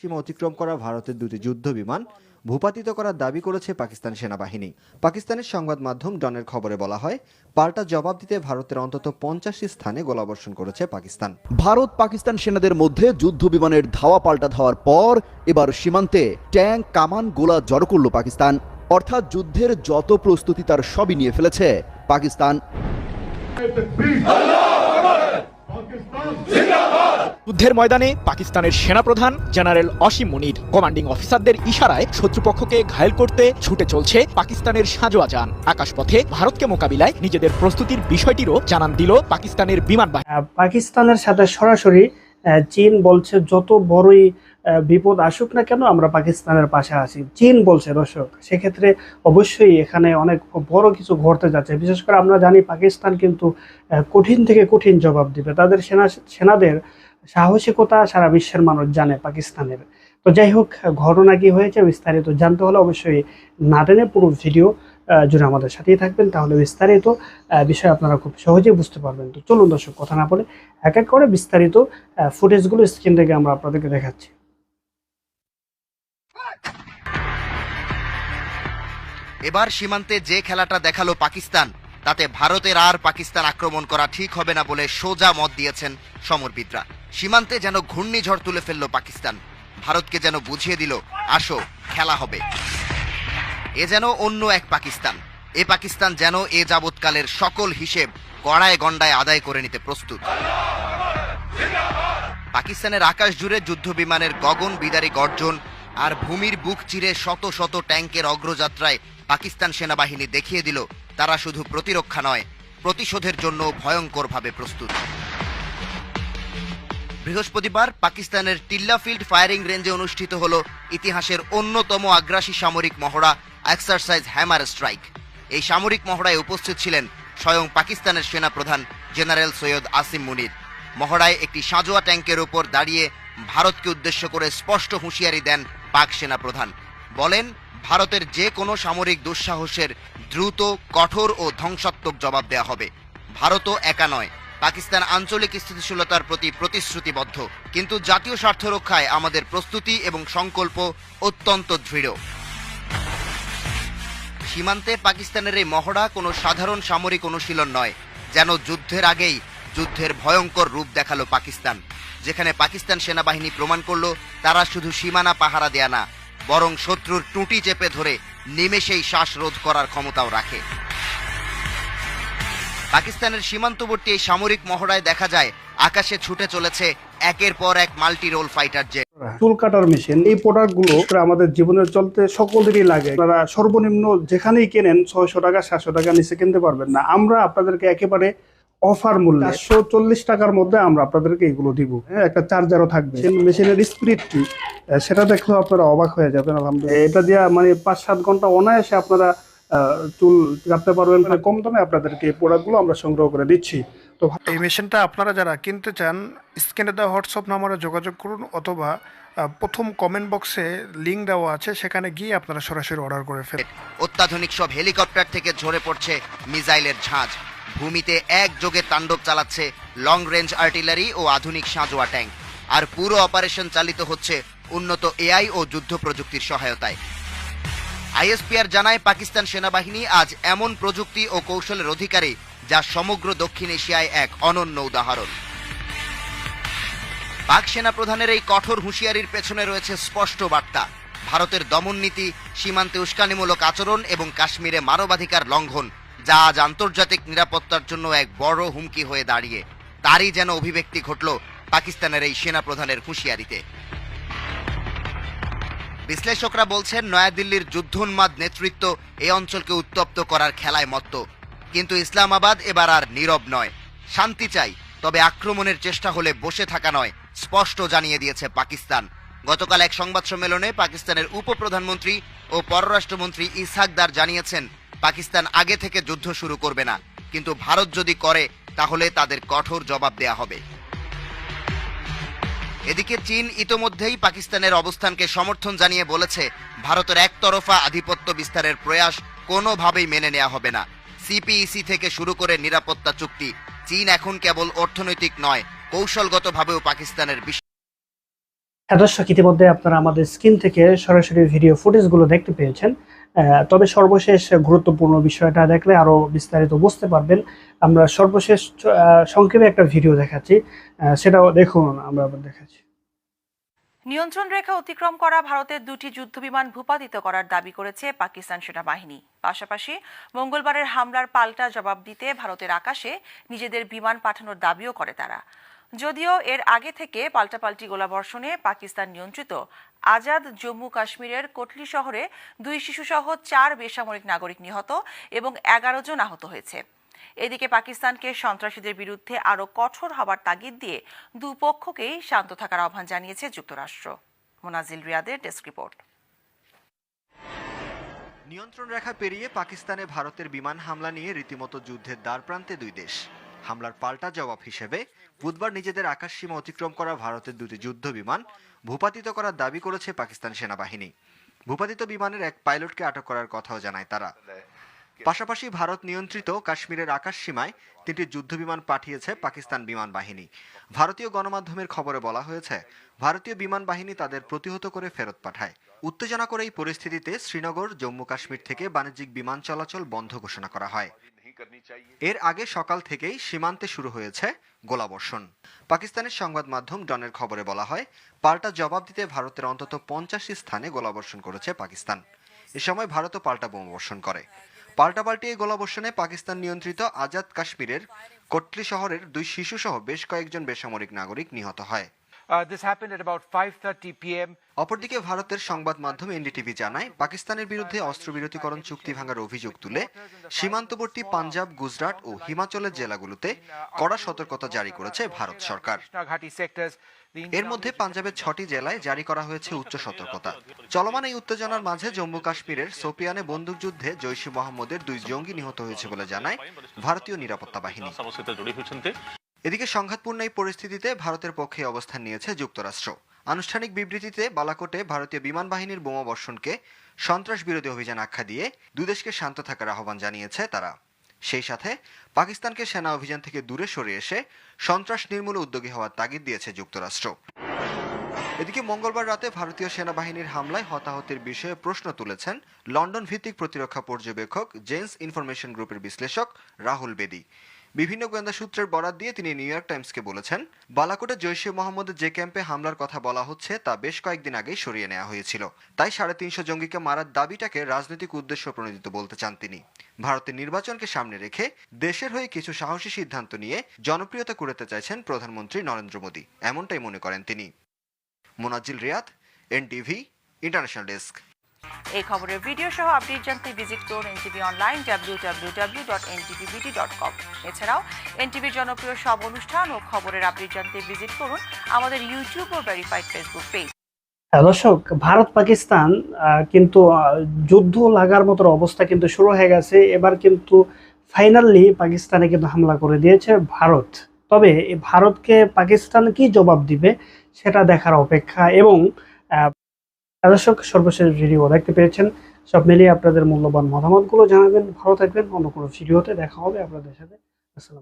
সীমা অতিক্রম করা ভারতের দুটি যুদ্ধ বিমান ভূপাতিত করার দাবি করেছে পাকিস্তান সেনাবাহিনী। পাকিস্তানের সংবাদ মাধ্যম ডনের খবরে বলা হয় পাল্টা জবাব দিতে ভারতের অন্তত পঞ্চাশটি স্থানে গোলাবর্ষণ করেছে পাকিস্তান। ভারত পাকিস্তান সেনাদের মধ্যে যুদ্ধ বিমানের ধাওয়া পাল্টা ধাওয়ার পর এবার সীমান্তে ট্যাঙ্ক কামান গোলা জড়ো করল পাকিস্তান। অর্থাৎ যুদ্ধের যত প্রস্তুতি তার সবই নিয়ে ফেলেছে পাকিস্তান! যুদ্ধের ময়দানে পাকিস্তানের সেনাপ্রধান জেনারেল অসীম মুনির কমান্ডিং অফিসারদের ইশারায় শত্রুপক্ষকে ঘায়েল করতে ছুটে চলছে পাকিস্তানের সাজোয়া যান। আকাশপথে ভারতকে মোকাবিলায় নিজেদের প্রস্তুতির বিষয়টিরও জানান দিল পাকিস্তানের বিমান বাহিনী। পাকিস্তানের সাথে সরাসরি চীন বলছে যত বড়ই বিপদ আসুক না কেন আমরা পাকিস্তানের পাশে আছি। চীন বলছে, দর্শক, সেক্ষেত্রে অবশ্যই এখানে অনেক বড় কিছু ঘটতে যাচ্ছে। বিশেষ করে আমরা জানি পাকিস্তান কিন্তু কঠিন থেকে কঠিন জবাব দিবে। তাদের সেনা, সেনাদের সাহসিকতা সারা বিশ্বের মানুষ জানে পাকিস্তানের। তো যাই হোক ঘটনা কি হয়েছে বিস্তারিত জানতে হলে অবশ্যই না টেনে পুরো ভিডিও জুড়ে আমাদের সাথেই থাকবেন। তাহলে বিস্তারিত বিষয় আপনারা খুব সহজেই বুঝতে পারবেন। তো চলুন দর্শক, কথা না বলে এক এক করে বিস্তারিত ফুটেজগুলো স্ক্রিন থেকে আমরা আপনাদেরকে দেখাচ্ছি। এবার সীমান্তে যে খেলাটা দেখাল পাকিস্তান, তাতে ভারতের আর পাকিস্তান আক্রমণ করা ঠিক হবে না বলে সোজা মত দিয়েছেন সমরবিদরা। সীমান্তে যেন ঘূর্ণিঝড় তুলে ফেলল পাকিস্তান। ভারতকে যেন বুঝিয়ে দিল, আসো, খেলা হবে। এ যেন অন্য এক পাকিস্তান। এ পাকিস্তান যেন এ যাবৎকালের সকল হিসেব গড়ায় গন্ডায় আদায় করে নিতে প্রস্তুত। পাকিস্তানের আকাশ জুড়ে যুদ্ধ বিমানের গগন বিদারী গর্জন আর ভূমির বুক চিরে শত শত ট্যাঙ্কের অগ্রযাত্রায় পাকিস্তান সেনাবাহিনী দেখিয়ে দিল, তারা শুধু প্রতিরক্ষা নয়, প্রতিশোধের জন্য ভয়ঙ্করভাবে প্রস্তুত। বৃহস্পতিবার পাকিস্তানের টিল্লা ফিল্ড ফায়ারিং রেঞ্জে অনুষ্ঠিত হল ইতিহাসের অন্যতম আগ্রাসী সামরিক মহড়া এক্সারসাইজ হ্যামার স্ট্রাইক। এই সামরিক মহড়ায় উপস্থিত ছিলেন স্বয়ং পাকিস্তানের সেনাপ্রধান জেনারেল সৈয়দ আসিম মুনির। মহড়ায় একটি সাঁজোয়া ট্যাঙ্কের ওপর দাঁড়িয়ে ভারতকে উদ্দেশ্য করে স্পষ্ট হুঁশিয়ারি দেন পাক সেনাপ্রধান। বলেন, ভারতের যে কোনো সামরিক দুঃসাহসের দ্রুত, কঠোর ও ধ্বংসাত্মক জবাব দেওয়া হবে। ভারতও একা নয় পাকিস্তান আঞ্চলিক স্থিতিশীলতার প্রতি প্রতিশ্রুতিবদ্ধ। কিন্তু জাতীয় স্বার্থ রক্ষায় আমাদের প্রস্তুতি এবং সংকল্প অত্যন্ত দৃঢ়। সীমান্তে পাকিস্তানের এই মহড়া কোনো সাধারণ সামরিক অনুশীলন নয়, যেন যুদ্ধের আগেই যুদ্ধের ভয়ঙ্কর রূপ দেখাল পাকিস্তান, যেখানে পাকিস্তান সেনাবাহিনী প্রমাণ করল তারা শুধু সীমানা পাহারা দেয়া না, বরং শত্রুর টুটি চেপে ধরে নিমেষেই শ্বাসরোধ করার ক্ষমতাও রাখে। পাকিস্তানের সীমান্তবর্তী এই সামরিক মহড়ায় দেখা যায়, আকাশে ছুটে চলেছে একের পর এক মাল্টি রোল ফাইটার জেট। চুল কাটার মেশিন, এই প্রোডাক্টগুলো আমাদের জীবনের চলতে সকলেরই লাগে। আপনারা সর্বনিম্ন যেখানেই কেনেন ছয়শো টাকা, সাতশো টাকা নিচে কিনতে পারবেন না। আমরা আপনাদেরকে একেবারে অফার মূল্য চারশো চল্লিশ টাকার মধ্যে আমরা আপনাদেরকে এগুলো দিব। হ্যাঁ একটা চার্জারও থাকবে। মেশিনের কি সেটা দেখলেও আপনারা অবাক হয়ে যাবেন, আলহামদুলিল্লাহ। এটা দিয়ে মানে পাঁচ সাত ঘণ্টা অনায়াসে আপনারা চুল কাটতে পারবেন কম দামে আপনাদেরকে এই প্রোডাক্টগুলো আমরা সংগ্রহ করে দিচ্ছি। তো এই মেশিনটা আপনারা যারা কিনতে চান স্ক্রিনে দেওয়া হোয়াটসঅ্যাপ নাম্বারে যোগাযোগ করুন অথবা প্রথম কমেন্ট বক্সে লিঙ্ক দেওয়া আছে সেখানে গিয়ে আপনারা সরাসরি অর্ডার করে ফেলুন অত্যাধুনিক সব হেলিকপ্টার থেকে ঝরে পড়ছে মিসাইলের ঝাঁজ। ভূমিতে একযোগে তাণ্ডব চালাচ্ছে লং রেঞ্জ আর্টিলারি ও আধুনিক সাঁজোয়া ট্যাঙ্ক আর পুরো অপারেশন চালিত হচ্ছে উন্নত এআই ও যুদ্ধ প্রযুক্তির সহায়তায়। আইএসপিআর জানায় পাকিস্তান সেনাবাহিনী, আজ এমন প্রযুক্তি ও কৌশলের অধিকারী যা সমগ্র দক্ষিণ এশিয়ায় এক অনন্য উদাহরণ। পাক সেনাপ্রধানের এই কঠোর হুঁশিয়ারির পেছনে রয়েছে স্পষ্ট বার্তা। ভারতের দমন নীতি, সীমান্তে উস্কানিমূলক আচরণ এবং কাশ্মীরে মানবাধিকার লঙ্ঘন, যা আজ আন্তর্জাতিক নিরাপত্তার জন্য এক বড় হুমকি হয়ে দাঁড়িয়ে। তারই যেন অভিব্যক্তি ঘটল পাকিস্তানের এই সেনাপ্রধানের হুঁশিয়ারিতে। বিশ্লেষকরা বলছেন, নয়াদিল্লির যুদ্ধোন্মাদ নেতৃত্ব এই অঞ্চলকে উত্তপ্ত করার খেলায় মত্ত। কিন্তু ইসলামাবাদ এবার আর নীরব নয়। শান্তি চাই, তবে আক্রমণের চেষ্টা হলে বসে থাকা নয়, স্পষ্ট জানিয়ে দিয়েছে পাকিস্তান। গতকাল এক সংবাদ সম্মেলনে পাকিস্তানের উপপ্রধানমন্ত্রী ও পররাষ্ট্রমন্ত্রী ইসহাকদার জানিয়েছেন, পাকিস্তান আগে থেকে যুদ্ধ শুরু করবে না। কিন্তু ভারত যদি করে, তাহলে তাদের কঠোর জবাব দেয়া হবে। এদিকে চীন ইতোমধ্যেই পাকিস্তানের অবস্থানকে সমর্থন জানিয়ে বলেছে, ভারতের একতরফা আধিপত্য বিস্তারের প্রয়াস কোনোভাবেই মেনে নেওয়া হবে না। সিপিইসি থেকে শুরু করে নিরাপত্তা চুক্তি, চীন এখন কেবল অর্থনৈতিক নয়, কৌশলগতভাবেও পাকিস্তানের হ্যাঁ দর্শক, ইতিমধ্যে আপনারা আমাদের স্ক্রিন থেকে সরাসরি ভিডিও ফুটেজগুলো দেখতে পেয়েছেন। তবে সর্বশেষ গুরুত্বপূর্ণ বিষয়টা দেখলে আরও বিস্তারিত বুঝতে পারবেন। আমরা সর্বশেষ সংক্ষেপে একটা ভিডিও দেখাচ্ছি। সেটাও দেখুন, আমরা দেখাচ্ছি। নিয়ন্ত্রণ রেখা অতিক্রম করা ভারতের দুটি যুদ্ধবিমান ভূপাতিত করার দাবি করেছে পাকিস্তান সেনাবাহিনী। পাশাপাশি মঙ্গলবারের হামলার পাল্টা জবাব দিতে ভারতের আকাশে নিজেদের বিমান পাঠানোর দাবিও করে তারা। যদিও এর আগে থেকে পাল্টাপাল্টি গোলাবর্ষণে পাকিস্তান নিয়ন্ত্রিত। আজাদ জম্মু কাশ্মীরের কোটলি শহরে দুই শিশুসহ চার বেসামরিক নাগরিক নিহত এবং এগারো জন আহত হয়েছে। এদিকে পাকিস্তানকে সন্ত্রাসীদের বিরুদ্ধে আরও কঠোর হবার তাগিদ দিয়ে দুপক্ষকেই শান্ত থাকার আহ্বান জানিয়েছে যুক্তরাষ্ট্র। মোনাজিল রিয়াদের ডেস্ক রিপোর্ট। নিয়ন্ত্রণ রেখা পেরিয়ে পাকিস্তানে ভারতের বিমান হামলা নিয়ে রীতিমতো যুদ্ধের দ্বারপ্রান্তে দুই দেশ। হামলার পাল্টা জবাব হিসেবে বুধবার নিজেদের আকাশসীমা অতিক্রম করা ভারতের দুটি যুদ্ধ বিমান ভূপাতিত করার দাবি করেছে পাকিস্তান সেনাবাহিনী। ভূপাতিত বিমানের এক পাইলটকে আটক করার কথাও জানায় তারা। পাশাপাশি ভারত নিয়ন্ত্রিত কাশ্মীরের আকাশ সীমায় তিনটি যুদ্ধবিমান পাঠিয়েছে পাকিস্তান বিমান বাহিনী। ভারতীয় গণমাধ্যমের খবরে বলা হয়েছে, ভারতীয় বিমান বাহিনী তাদের প্রতিহত করে ফেরত পাঠায়। উত্তেজনা করে এই পরিস্থিতিতে শ্রীনগর, জম্মু কাশ্মীর থেকে বাণিজ্যিক বিমান চলাচল বন্ধ ঘোষণা করা হয়। এর আগে সকাল থেকেই সীমান্তে শুরু হয়েছে গোলাবর্ষণ। পাকিস্তানের সংবাদ মাধ্যম ডনের খবরে বলা হয়, পাল্টা জবাব দিতে ভারতের অন্তত পঞ্চাশটি স্থানে গোলাবর্ষণ করেছে পাকিস্তান। এ সময় ভারতও পাল্টা বোমাবর্ষণ করে। পাল্টাপাল্টি এই গোলাবর্ষণে পাকিস্তান নিয়ন্ত্রিত আজাদ কাশ্মীরের কোটলি শহরের দুই শিশুসহ বেশ কয়েকজন বেসামরিক নাগরিক নিহত হয়। অপরদিকে ভারতের সংবাদ মাধ্যম এনডিটিভি জানায় পাকিস্তানের বিরুদ্ধে অস্ত্রবিরতিকরণ চুক্তি ভাঙার অভিযোগ তুলে সীমান্তবর্তী পাঞ্জাব গুজরাট ও হিমাচলের জেলাগুলোতে কড়া সতর্কতা জারি করেছে ভারত সরকার। এর মধ্যে পাঞ্জাবের ছটি জেলায় জারি করা হয়েছে উচ্চ সতর্কতা। চলমান এই উত্তেজনার মাঝে জম্মু কাশ্মীরের সোপিয়ানে বন্দুকযুদ্ধে জৈশ মোহাম্মদের দুই জঙ্গি নিহত হয়েছে বলে জানায় ভারতীয় নিরাপত্তা বাহিনী। এদিকে সংঘাতপূর্ণ এই পরিস্থিতিতে ভারতের পক্ষে অবস্থান নিয়েছে যুক্তরাষ্ট্র। আনুষ্ঠানিক বিবৃতিতে বালাকোটে ভারতীয় বিমান বাহিনীর বোমা বর্ষণকে সন্ত্রাস বিরোধী অভিযান আখ্যা দিয়ে দুদেশকে শান্ত থাকার আহ্বান জানিয়েছে তারা। সেই সাথে পাকিস্তানকে সেনা অভিযান থেকে দূরে সরে এসে সন্ত্রাস নির্মূলে উদ্যোগী হওয়ার তাগিদ দিয়েছে যুক্তরাষ্ট্র। এদিকে মঙ্গলবার রাতে ভারতীয় সেনাবাহিনীর হামলায় হতাহতের বিষয়ে প্রশ্ন তুলেছেন লন্ডন ভিত্তিক প্রতিরক্ষা পর্যবেক্ষক জেন্স ইনফরমেশন গ্রুপের বিশ্লেষক রাহুল বেদি। বিভিন্ন গোয়েন্দা সূত্রের বরাত দিয়ে তিনি নিউ ইয়র্ক টাইমসকে বলেছেন, বালাকোটে জৈশে মোহাম্মদের যে ক্যাম্পে হামলার কথা বলা হচ্ছে তা বেশ কয়েকদিন আগেই সরিয়ে নেওয়া হয়েছিল। তাই সাড়ে তিনশো জঙ্গিকে মারার দাবিটাকে রাজনৈতিক উদ্দেশ্য প্রণোদিত বলতে চান তিনি। ভারতের নির্বাচনকে সামনে রেখে দেশের হয়ে কিছু সাহসী সিদ্ধান্ত নিয়ে জনপ্রিয়তা কুড়াতে চাইছেন প্রধানমন্ত্রী নরেন্দ্র মোদী, এমনটাই মনে করেন তিনি। Monazil Riyad, NTV, international desk. এই খবরের ভিডিও সহ আপডেট জানতে ভিজিট করুন এনটিভি অনলাইন কম এছাড়াও এনটিভির জনপ্রিয় সব অনুষ্ঠান ও খবরের আপডেট জানতে ভিজিট করুন আমাদের ইউটিউব ও ভেরিফাইড ফেসবুক পেজ দর্শক, ভারত, পাকিস্তান কিন্তু যুদ্ধ লাগার মতো অবস্থা কিন্তু শুরু হয়ে গেছে। এবার কিন্তু ফাইনালি পাকিস্তানে কিন্তু হামলা করে দিয়েছে ভারত। তবে ভারতকে পাকিস্তান কি জবাব দিবে, সেটা দেখার অপেক্ষা এবং দর্শক, সর্বশেষ ভিডিও দেখতে পেয়েছেন। সব মিলিয়ে আপনাদের মূল্যবান মতামতগুলো জানাবেন, ভালো থাকবেন। অন্য কোনো ভিডিওতে দেখা হবে আপনাদের সাথে। আসসালাম